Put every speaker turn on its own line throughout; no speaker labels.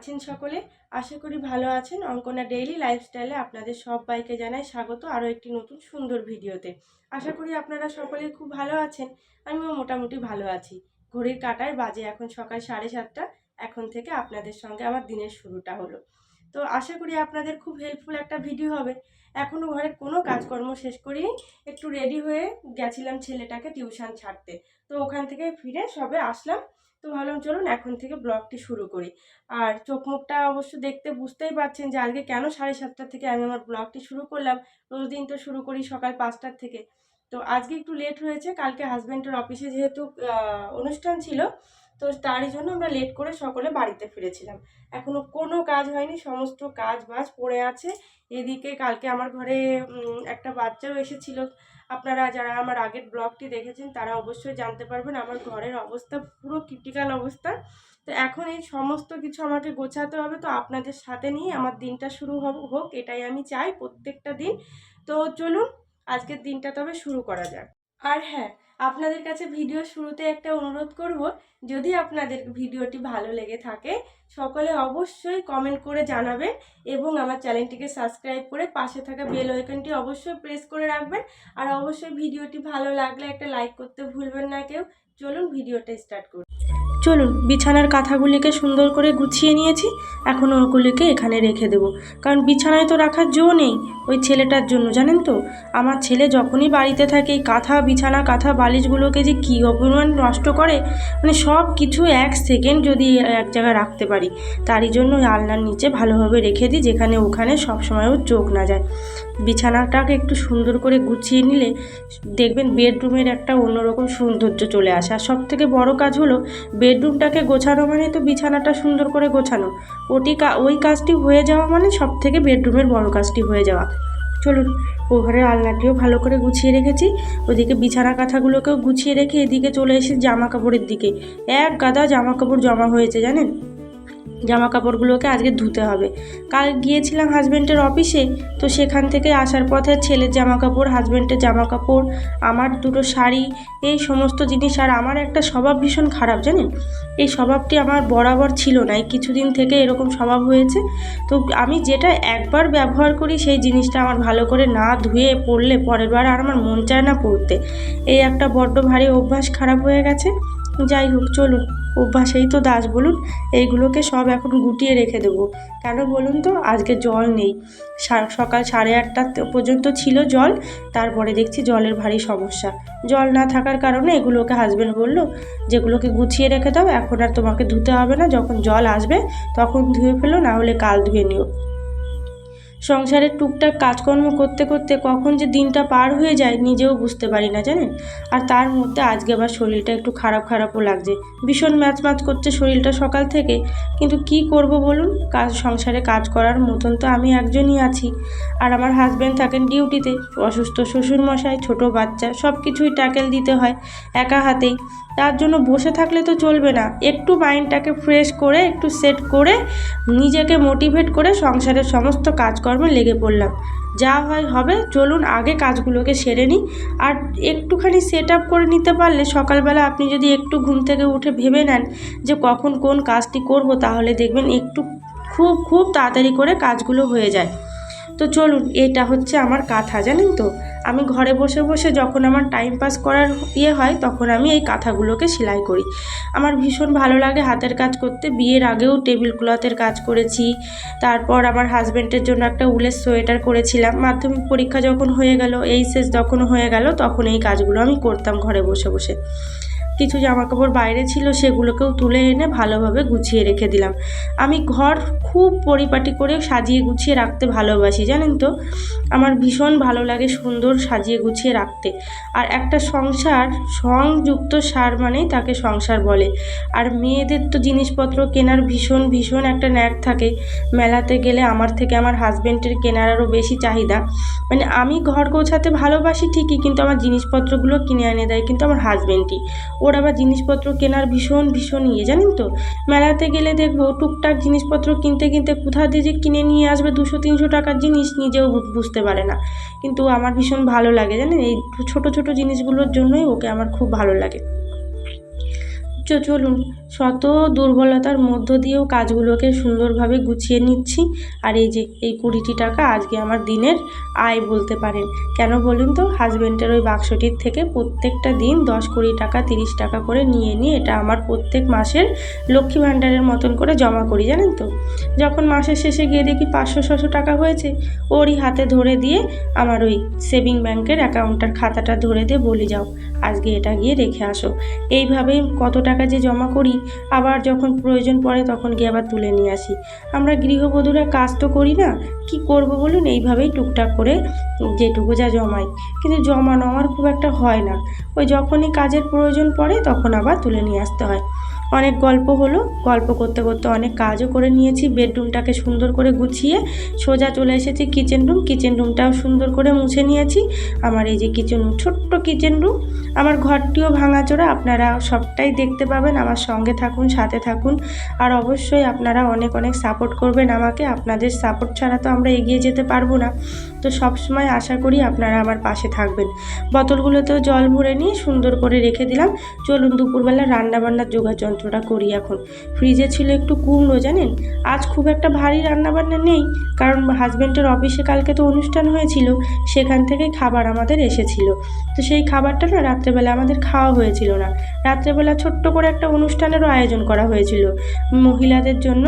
আছেন সকলে। আশা করি ভালো আছেন। অঙ্কনা ডেইলি লাইফস্টাইলে আপনাদের সবাইকে জানাই স্বাগত আরও একটি নতুন সুন্দর ভিডিওতে। আশা করি আপনারা সকলে খুব ভালো আছেন। আমিও মোটামুটি ভালো আছি। ঘড়ির কাটায় বাজে এখন সকাল সাড়ে সাতটা। এখন থেকে আপনাদের সঙ্গে আমার দিনের শুরুটা হলো। তো আশা করি আপনাদের খুব হেল্পফুল একটা ভিডিও হবে। এখনও ঘরের কোনো কাজকর্ম শেষ করিনি। একটু রেডি হয়ে গেছিলাম ছেলেটাকে টিউশন ছাড়তে। তো ওখান থেকে ফিরে সবে আসলাম। তো ভাবলাম চলুন এখন থেকে ব্লগটি শুরু করি। আর চোখ মুখটা অবশ্য দেখতে বুঝতেই পারছেন যে আজকে কেন সাড়ে সাতটা থেকে আমি আমার ব্লগটি শুরু করলাম। রোজ দিন তো শুরু করি সকাল পাঁচটার থেকে। তো আজকে একটু লেট হয়েছে, কালকে হাজব্যান্ডের অফিসে যেহেতু অনুষ্ঠান ছিল, তো তারই জন্য আমরা লেট করে সকলে বাড়িতে ফিরেছিলাম। এখনও কোনো কাজ হয়নি, সমস্ত কাজ বাজ পড়ে আছে। এদিকে কালকে আমার ঘরে একটা বাচ্চাও এসেছিল। আপনারা যারা আমার আগের ব্লগটি দেখেছেন, তারা অবশ্যই জানতে পারবেন আমার ঘরের অবস্থা, পুরো ক্রিটিক্যাল অবস্থা। তো এখন এই সমস্ত কিছু আমাকে গোছাতে হবে, তো আপনাদের সাথে নিয়ে আমার দিনটা শুরু হোক, এটাই আমি চাই প্রত্যেকটা দিন। তো চলুন, আজকের দিনটা তবে শুরু করা যাক। আর হ্যাঁ আপনাদের কাছে ভিডিও শুরুতে একটা অনুরোধ করব, যদি আপনাদের ভিডিওটি ভালো লেগে থাকে, সকলে অবশ্যই কমেন্ট করে জানাবেন এবং আমার চ্যানেলটিকে সাবস্ক্রাইব করে পাশে থাকা বেল আইকনটি অবশ্যই প্রেস করে রাখবেন। আর অবশ্যই ভিডিওটি ভালো লাগলে একটা লাইক করতে ভুলবেন না কেউ। চলুন ভিডিওটা স্টার্ট করি। চলুন, বিছানার কাঁথাগুলিকে সুন্দর করে গুছিয়ে নিয়েছি, এখন ওগুলিকে এখানে রেখে দেবো। কারণ বিছানায় তো রাখার জো নেই, ওই ছেলেটার জন্য, জানেন তো? আমার ছেলে যখনই বাড়িতে থাকে কাঁথা, বিছানা, কাঁথা, বালিশগুলোকে যে কী অপরিমাণ নষ্ট করে মানে সব কিছু এক সেকেন্ড যদি এক জায়গায় রাখতে পারি, তারই জন্য আলনার নিচে ভালোভাবে রেখে দিই, যেখানে ওখানে সবসময় ওর চোখ না যায়। বিছানাটাকে একটু সুন্দর করে গুছিয়ে নিলে দেখবেন বেডরুমের একটা অন্যরকম সৌন্দর্য চলে আসে। আর সব থেকে বড় কাজ হলো, বেডরুমটাকে গোছানো মানে তো বিছানাটা সুন্দর করে গোছানো। ওটি ওই কাজটি হয়ে যাওয়া মানে সব থেকে বেডরুমের বড় কাজটি হয়ে যাওয়া। চলুন ও ঘরের আলনাটিও ভালো করে গুছিয়ে রেখেছি। ওদিকে বিছানা কাঁথাগুলোকেও গুছিয়ে রেখে এদিকে চলে এসে জামা কাপড়ের দিকে। এক গাদা জামা কাপড় জমা হয়েছে, জানেন? জামা কাপড়গুলোকে আজকে ধুতে হবে। কাল গিয়েছিলাম হাজব্যান্ডের অফিসে তো সেখান থেকে আসার পথে ছেলের জামা কাপড় হাজব্যান্ডের জামা কাপড় আমার দুটো শাড়ি, এই সমস্ত জিনিস আর আমার একটা স্বভাব ভীষণ খারাপ, জানেন? এই স্বভাবটি আমার বরাবর ছিল না। এই কিছুদিন থেকে এরকম স্বভাব হয়েছে। তো আমি যেটা একবার ব্যবহার করি, সেই জিনিসটা আমার ভালো করে না ধুয়ে পরলে পরের বার আর আমার মন চায় না পড়তে। এই একটা বড্ড ভারী অভ্যাস খারাপ হয়ে গেছে। যাই হোক, চলুন। অভ্যাসেই তো দাস বলুন, এইগুলোকে সব এখন গুটিয়ে রেখে দেবো। কেন বলুন তো? আজকে জল নেই। সকাল সাড়ে আটটা পর্যন্ত ছিল জল, তারপরে দেখছি জলের ভারী সমস্যা। জল না থাকার কারণে এগুলোকে হাজবেন্ড বলল, যেগুলোকে গুছিয়ে রেখে দাও, এখন আর তোমাকে ধুতে হবে না। যখন জল আসবে, তখন ধুয়ে ফেলো না হলে কাল ধুয়ে নিও। সংসারের টুকটাক কাজকর্ম করতে করতে কখন যে দিনটা পার হয়ে যায় নিজেও বুঝতে পারি না, জানেন? আর তার মধ্যে আজকে আবার শরীরটা একটু খারাপ খারাপও লাগছে। ভীষণ ম্যাচ ম্যাচ করছে শরীরটা সকাল থেকে। কিন্তু কি করব বলুন? কাজ, সংসারে কাজ করার মতন তো আমি একজনই আছি। আর আমার হাজব্যান্ড থাকেন ডিউটিতে অসুস্থ শ্বশুরমশাই, ছোট বাচ্চা সব কিছুই ট্যাকেল দিতে হয় একা হাতেই। তার জন্য বসে থাকলে তো চলবে না। একটু মাইন্ডটাকে ফ্রেশ করে, একটু সেট করে নিজেকে মোটিভেট করে সংসারের সমস্ত কাজকর্মে লেগে পড়লাম। যা হয় হবে, চলুন আগে কাজগুলোকে সেরে নিই। আর একটুখানি সেট আপ করে নিতে পারলে সকালবেলা আপনি যদি একটু ঘুম থেকে উঠে ভেবে নেন যে কখন কোন কাজটি করব, তাহলে দেখবেন একটু খুব খুব তাড়াতাড়ি করে কাজগুলো হয়ে যায়। তো চলুন, এটা হচ্ছে আমার কাঁথা, জানেন তো? আমি ঘরে বসে বসে যখন আমার টাইম পাস করার ইয়ে হয়, তখন আমি এই কাঁথাগুলোকে সেলাই করি। আমার ভীষণ ভালো লাগে হাতের কাজ করতে। বিয়ের আগেও টেবিল ক্লথের কাজ করেছি। তারপর আমার হাজব্যান্ডের জন্য একটা উলের সোয়েটার করেছিলাম। মাধ্যমিক পরীক্ষা যখন হয়ে গেল এইচএস যখন হয়ে গেল, তখন এই কাজগুলো আমি করতাম ঘরে বসে বসে। কিছু জামাকাপড় বাইরে ছিল সেগুলোকেও তুলে এনে ভালোভাবে গুছিয়ে রেখে দিলাম। আমি ঘর খুব পরিপাটি করে সাজিয়ে গুছিয়ে রাখতে ভালোবাসি, জানেন তো? আমার ভীষণ ভালো লাগে সুন্দর সাজিয়ে গুছিয়ে রাখতে। আর একটা সংসার, সংযুক্ত সার মানেই তাকে সংসার বলে। আর মেয়েদের তো জিনিসপত্র কেনার ভীষণ ভীষণ একটা ন্যাক থাকে। মেলাতে গেলে আমার থেকে আমার হাজব্যান্ডের কেনার আরও বেশি চাহিদা। মানে আমি ঘর গোছাতে ভালোবাসি ঠিকই, কিন্তু আমার জিনিসপত্রগুলো কিনে এনে দেয় কিন্তু আমার হাজব্যান্ডই ওর আবার জিনিসপত্র কেনার ভীষণ ভীষণ ইয়ে জানেন তো? মেলাতে গেলে দেখব টুকটাক জিনিসপত্র কিনতে কিনতে কোথা দিয়ে যে কিনে নিয়ে আসবে দুশো, তিনশো টাকার জিনিস নিজেও বুঝতে পারে না। কিন্তু আমার ভীষণ ভালো লাগে, জানেন? এই ছোট ছোট জিনিসগুলোর জন্যই ওকে আমার খুব ভালো লাগে। চ- চলুন, শত দুর্বলতার মধ্য দিয়েও কাজগুলোকে সুন্দরভাবে গুছিয়ে নিচ্ছি। আর এই যে, এই কুড়িটি টাকা আজকে আমার দিনের আয় বলতে পারেন। কেন বলুন তো? হাজব্যান্ডের ওই বাক্সটির থেকে প্রত্যেকটা দিন দশ কুড়ি টাকা, তিরিশ টাকা করে নিয়ে নিয়ে এটা আমার প্রত্যেক মাসের লক্ষ্মী ভাণ্ডারের মতন করে জমা করি, জানেন তো? যখন মাসের শেষে গিয়ে দেখি পাঁচশো, ছশো টাকা হয়েছে, ওরই হাতে ধরে দিয়ে আমার ওই সেভিং ব্যাংকের অ্যাকাউন্টটার খাতাটা ধরে দিয়ে বলি, যাও, আজকে এটা গিয়ে রেখে আসো। এইভাবেই কত টাকা যে জমা করি, আবার যখন প্রয়োজন পড়ে তখন গিয়ে আবার তুলে নিয়ে আসি। আমরা গৃহবধূরা কাজ তো করি না, কি করব বলুন? এইভাবেই টুকটাক করে যেটুকু যা জমাই। কিন্তু জমানো আমার খুব একটা হয় না। ওই যখনই কাজের প্রয়োজন পড়ে তখন আবার তুলে নিয়ে আসতে হয়। অনেক গল্প হলো। গল্প করতে করতে অনেক কাজও করে নিয়েছি। বেডরুমটাকে সুন্দর করে গুছিয়ে সোজা চলে এসেছি কিচেন রুম। কিচেন রুমটাও সুন্দর করে মুছে নিয়েছি। আমার এই যে কিচেন রুম, ছোট্ট কিচেন রুম। আমার ঘরটিও ভাঙাচোরা। আপনারা সবটাই দেখতে পাবেন। আমার সঙ্গে থাকুন, সাথে থাকুন। আর অবশ্যই আপনারা অনেক অনেক সাপোর্ট করবেন আমাকে। আপনাদের সাপোর্ট ছাড়া তো আমরা এগিয়ে যেতে পারব না। তো সবসময় আশা করি আপনারা আমার পাশে থাকবেন। বোতলগুলোতেও জল ভরে নিয়ে সুন্দর করে রেখে দিলাম। চলুন দুপুরবেলা রান্নাবান্নার জোগাড় যন্ত্রটা করি এখন। ফ্রিজে ছিল একটু কুমড়ো, জানেন? আজ খুব একটা ভারী রান্নাবান্না নেই, কারণ হাজব্যান্ডের অফিসে কালকে তো অনুষ্ঠান হয়েছিল, সেখান থেকে খাবার আমাদের এসেছিল। তো সেই খাবারটা না রাত্রেবেলা আমাদের খাওয়া হয়েছিল না। রাত্রেবেলা ছোট্ট করে একটা অনুষ্ঠানেরও আয়োজন করা হয়েছিল। মহিলাদের জন্য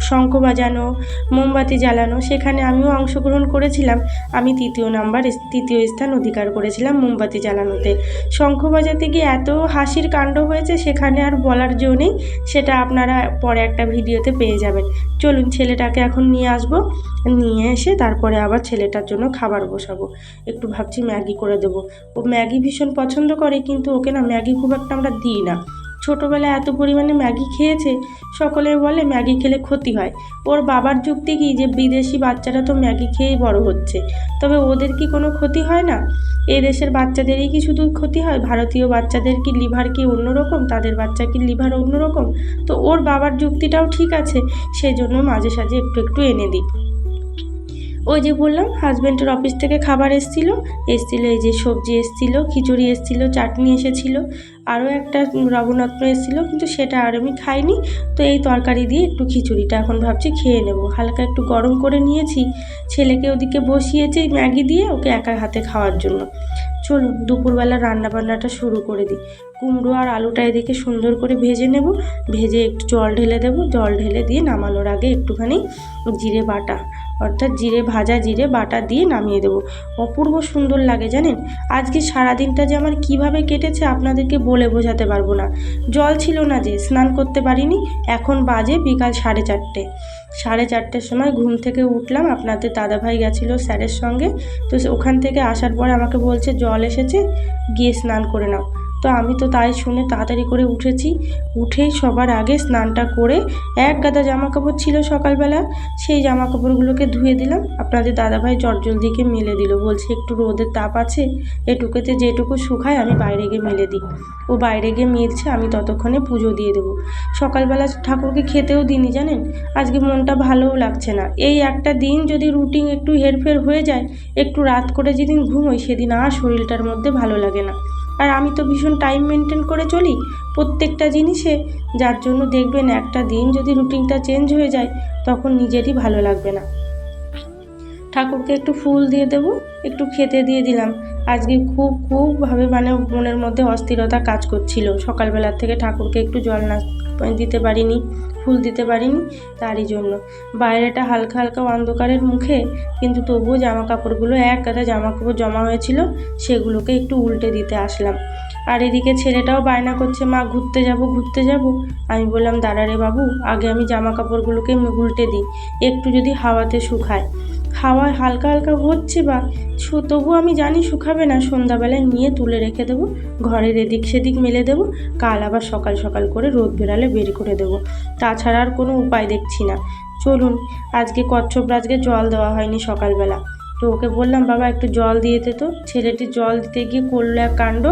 শঙ্খ বাজানো, মোমবাতি জ্বালানো, সেখানে আমিও অংশগ্রহণ করেছিলাম। আমি তৃতীয় নাম্বার তৃতীয় স্থান অধিকার করেছিলাম মোমবাতি জ্বালানোতে। শঙ্খ বাজাতে গিয়ে এত হাসির কাণ্ড হয়েছে, সেখানে আর বলার জো নেই, সেটা আপনারা পরে একটা ভিডিওতে পেয়ে যাবেন। চলুন, ছেলেটাকে এখন নিয়ে আসব। নিয়ে এসে তারপরে আবার ছেলেটার জন্য খাবার বসাবো। একটু ভাবছি ম্যাগি করে দেবো। ও ম্যাগি ভীষণ পছন্দ করে, কিন্তু ওকে না ম্যাগি খুব একটা আমরা দিই না। ছোটোবেলায় এত পরিমাণে ম্যাগি খেয়েছে, সকলে বলে ম্যাগি খেলে ক্ষতি হয়। ওর বাবার যুক্তি কি যে বিদেশি বাচ্চারা তো ম্যাগি খেয়েই বড় হচ্ছে? তবে ওদের কি কোনো ক্ষতি হয় না? এ দেশের বাচ্চাদেরই কি শুধু ক্ষতি হয়? ভারতীয় বাচ্চাদের কি লিভার কি অন্যরকম? তাদের বাচ্চা কি লিভার অন্যরকম? তো ওর বাবার যুক্তিটাও ঠিক আছে সেই জন্য মাঝে সাঝে একটু একটু এনে দিই। ওই যে বললাম হাজব্যান্ডের অফিস থেকে খাবার এসছিল এসছিল এই যে সবজি এসছিল, খিচুড়ি এসছিল, চাটনি এসেছিল, আরও একটা রবনত্ন এসেছিল, কিন্তু সেটা আর আমি খাইনি। তো এই তরকারি দিয়ে একটু খিচুড়িটা এখন ভাবছি খেয়ে নেব। হালকা একটু গরম করে নিয়েছি, ছেলেকে ওদিকে বসিয়েছি ম্যাগি দিয়ে ওকে একা হাতে খাওয়ার জন্য। চলুন, দুপুরবেলা রান্নাবান্নাটা শুরু করে দিই। কুমড়ো আর আলুটা এদিকে সুন্দর করে ভেজে নেব, ভেজে একটু জল ঢেলে দেবো, জল ঢেলে দিয়ে নামানোর আগে একটুখানি জিরে বাটা। অর্থাৎ জিরে, ভাজা জিরে, বাটা দিয়ে নামিয়ে দেবো। অপূর্ব সুন্দর লাগে জানেন? আজকে সারাদিনটা যে আমার কীভাবে কেটেছে আপনাদেরকে বলে বোঝাতে পারব না। জল ছিল না যে, স্নান করতে পারিনি। এখন বাজে বিকাল সাড়ে চারটে। সাড়ে চারটের সময় ঘুম থেকে উঠলাম। আপনাদের দাদাভাই গেছিল স্যারের সঙ্গে। তো ওখান থেকে আসার পরে আমাকে বলছে, জল এসেছে, গিয়ে স্নান করে নাও। তো আমি তো তাই শুনে তাড়াতাড়ি করে উঠেছি। উঠেই সবার আগে স্নানটা করে এক গাদা জামা কাপড় ছিল সকালবেলা, সেই জামা কাপড়গুলোকে ধুয়ে দিলাম। আপনাদের দাদাভাই জলদিকে মেলে দিল, বলছে, একটু রোদের তাপ আছে এটুকুতে যেটুকু শুকায় আমি বাইরে গিয়ে মেলে দিই। ও বাইরে গিয়ে মিলছে, আমি ততক্ষণে পুজো দিয়ে দেবো। সকালবেলা ঠাকুরকে খেতেও দিইনি, জানেন? আজকে মনটা ভালোও লাগছে না। এই একটা দিন যদি রুটিন একটু হেরফের হয়ে যায়, একটু রাত করে যেদিন ঘুমোই, সেদিন আর শরীরটার মধ্যে ভালো লাগে না। আর আমি তো ভীষণ টাইম মেনটেন করে চলি প্রত্যেকটা জিনিসে, যার জন্য দেখবেন একটা দিন যদি রুটিনটা চেঞ্জ হয়ে যায়, তখন নিজেরই ভালো লাগবে না। ঠাকুরকে একটু ফুল দিয়ে দেবো, একটু খেতে দিয়ে দিলাম। আজকে খুব খুবভাবে মানে মনের মধ্যে অস্থিরতা কাজ করছিল। সকালবেলার থেকে ঠাকুরকে একটু জল না দিতে পারিনি, ফুল দিতে পারিনি তারই জন্য। বাইরেটা হালকা হালকা অন্ধকারের মুখে, কিন্তু তবুও জামা কাপড়গুলো এক গাদা জামা কাপড় জমা হয়েছিল, সেগুলোকে একটু উল্টে দিতে আসলাম। আর এদিকে ছেলেটাও বায়না করছে, মা, ঘুরতে যাব ঘুরতে যাব। আমি বললাম, দাঁড়া রে বাবু, আগে আমি জামা কাপড়গুলোকে উল্টে দিই, একটু যদি হাওয়াতে শুকায়। হাওয়ায় হালকা হালকা হচ্ছে বা তবু আমি জানি শুকাবে না। সন্ধ্যাবেলায় নিয়ে তুলে রেখে দেবো। ঘরের এদিক সেদিক মেলে দেবো। কাল আবার সকাল সকাল করে রোদ বেরালে বের করে দেবো। তাছাড়া আর কোনো উপায় দেখছি না। চলুন, আজকে কচ্ছপ রাজকে জল দেওয়া হয়নি সকালবেলা। তো ওকে বললাম, বাবা, একটু জল দিয়ে দে তো। ছেলেটি জল দিতে গিয়ে করল এক কাণ্ড।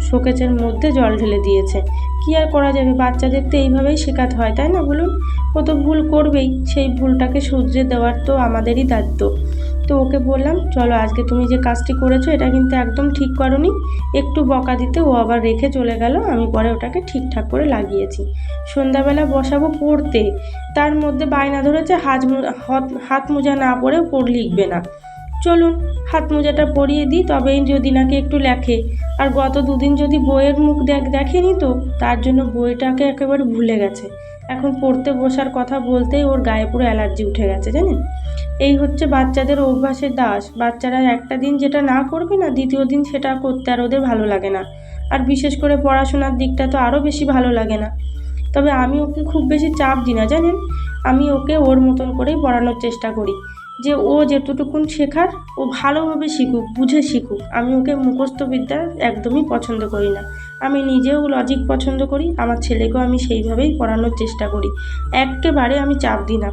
শোকেচের মধ্যে জল ঢেলে দিয়েছে। কী আর করা যাবে? বাচ্চাদের তো এইভাবেই শেখাতে হয়, তাই না বলুন? ও তো ভুল করবেই, সেই ভুলটাকে শুধরে দেওয়ার তো আমাদেরই দায়িত্ব। তো ওকে বললাম, চলো আজকে তুমি যে কাজটি করেছ, এটা কিন্তু একদম ঠিক করনি। একটু বকা দিতে ও আবার রেখে চলে গেল, আমি পরে ওটাকে ঠিকঠাক করে লাগিয়েছি। সন্ধ্যাবেলা বসাবো পড়তে। তার মধ্যে বায়না ধরেছে, হাত হাত- মোজা না পরেও পড়, লিখবে না। চলুন, হাত মোজাটা পরিয়ে দিই, তবেই যদি নাকি একটু লেখে। আর গত দুদিন যদি বইয়ের মুখ দেখ, দেখেনি তো, তার জন্য বইটাকে একেবারে ভুলে গেছে। এখন পড়তে বসার কথা বলতেই ওর গায়ে পুরো অ্যালার্জি উঠে গেছে, জানেন? এই হচ্ছে বাচ্চাদের অভ্যাসের দাস। বাচ্চারা একটা দিন যেটা না করবে না, দ্বিতীয় দিন সেটা করতে আর ওদের ভালো লাগে না। আর বিশেষ করে পড়াশোনার দিকটা তো আরও বেশি ভালো লাগে না। তবে আমি ওকে খুব বেশি চাপ দিই না, জানেন? আমি ওকে ওর মতন করেই পড়ানোর চেষ্টা করি। যে ও যেতটুকুন শেখার, ও ভালোভাবে শিখুক, বুঝে শিখুক। আমি ওকে মুখস্থ বিদ্যা একদমই পছন্দ করি না। আমি নিজেও লজিক পছন্দ করি, আমার ছেলেকেও আমি সেইভাবেই পড়ানোর চেষ্টা করি। একেবারে আমি চাপ দিই না।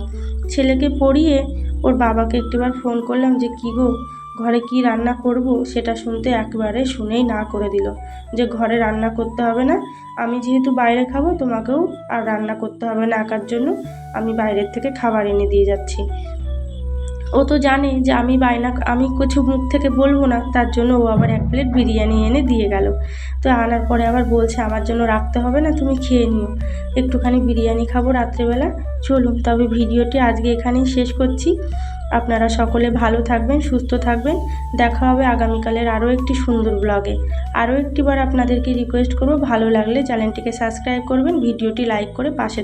ছেলেকে পড়িয়ে ওর বাবাকে একটিবার ফোন করলাম যে, কী গো, ঘরে কি রান্না করব? সেটা শুনতে একবারে শুনেই না করে দিল। যে, ঘরে রান্না করতে হবে না, আমি যেহেতু বাইরে খাব, তোমাকেও আর রান্না করতে হবে না একার জন্য, আমি বাইরের থেকে খাবার এনে দিয়ে যাচ্ছি। ও তো জানে যে আমি বায়না, আমি কিছু মুখ থেকে বলব না, তার জন্য ও আবার এক প্লেট বিরিয়ানি এনে দিয়ে গেল। তো আনার পরে আবার বলছে, আমার জন্য রাখতে হবে না, তুমি খেয়ে নিও। একটুখানি বিরিয়ানি খাব রাত্রেবেলা। চলুন তবে ভিডিওটি আজকে এখানেই শেষ করছি। আপনারা সকলে ভালো থাকবেন, সুস্থ থাকবেন। দেখা হবে আগামীকালের আরও একটি সুন্দর ব্লগে। আরও একটিবার আপনাদেরকে রিকোয়েস্ট করব, ভালো লাগলে চ্যানেলটিকে সাবস্ক্রাইব করবেন, ভিডিওটি লাইক করে পাশে